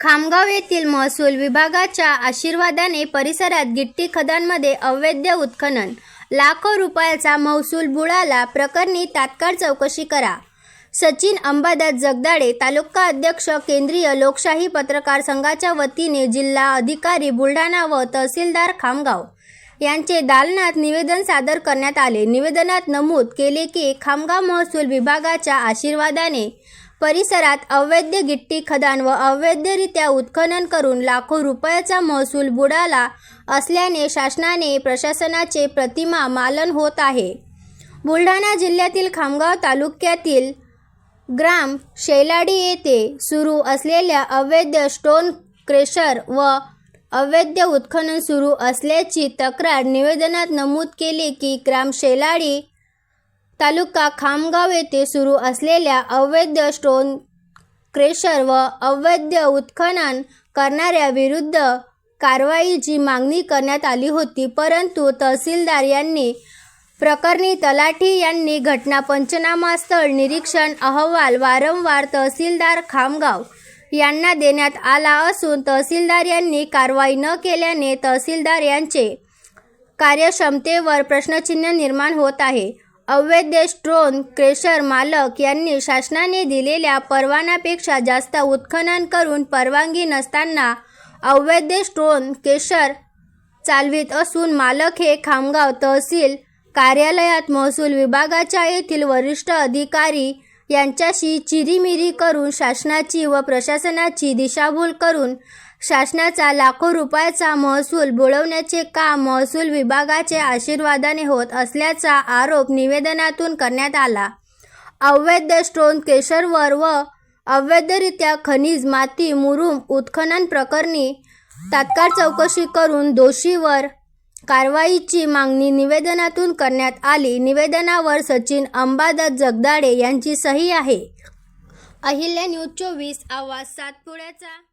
खामगाव येथील महसूल विभागाच्या आशीर्वादाने परिसरात गिट्टी खदांमध्ये अवैध उत्खनन. लाखो रुपयाचा महसूल बुडाला प्रकरणी तात्काळ चौकशी करा. सचिन अंबादास जगदाडे तालुका अध्यक्ष केंद्रीय लोकशाही पत्रकार संघाच्या वतीने जिल्हा अधिकारी बुलढाणा व तहसीलदार खामगाव. यांचे दालनात निवेदन सादर करण्यात आले. निवेदनात नमूद केले की खामगाव महसूल विभागाच्या आशीर्वादाने परिसरात अवैध गिट्टी खदान व अवैधरित्या उत्खनन करून लाखो रुपयाचा महसूल बुडाला असल्याने शासनाने प्रशासनाचे प्रतिमा मालन होत आहे. बुलढाणा जिल्ह्यातील खामगाव तालुक्यातील ग्राम शैलाडी येथे सुरू असलेल्या अवैध स्टोन क्रेशर व अवैध उत्खनन सुरू असल्याची तक्रार निवेदनात नमूद केली की ग्राम शेलाडी तालुका खामगाव येथे सुरू असलेल्या अवैध स्टोन क्रेशर व अवैध उत्खनन करणाऱ्या विरुद्ध कारवाईची मागणी करण्यात आली होती. परंतु तहसीलदार यांनी प्रकरणी तलाठी यांनी घटना पंचनामा स्थळ निरीक्षण अहवाल वारंवार तहसीलदार खामगाव यांना देण्यात आला असून तहसीलदार यांनी कारवाई न केल्याने तहसीलदार यांचे कार्यक्षमतेवर प्रश्नचिन्ह निर्माण होत आहे. अवैध स्ट्रोन क्रेशर मालक यांनी शासनाने दिलेल्या परवान्यापेक्षा जास्त उत्खनन करून परवानगी नसताना अवैध स्ट्रोन क्रेशर चालवित असून मालक हे खामगाव तहसील कार्यालयात महसूल विभागाच्या येथील वरिष्ठ अधिकारी यांच्याशी चिरीमिरी करून शासनाची व प्रशासनाची दिशाभूल करून शासनाचा लाखो रुपयाचा महसूल बुडवण्याचे काम महसूल विभागाचे आशीर्वादाने होत असल्याचा आरोप निवेदनातून करण्यात आला. अवैध स्टोन केशरवर व अवैधरित्या खनिज माती मुरुम उत्खनन प्रकरणी तात्काळ चौकशी करून दोषीवर कारवाईची मागणी निवेदनातून करण्यात आली. निवेदनावर सचिन अंबादास जगदाडे यांची सही आहे. अहिल्या न्यूज चोवीस आवाज सातपुड्याचा.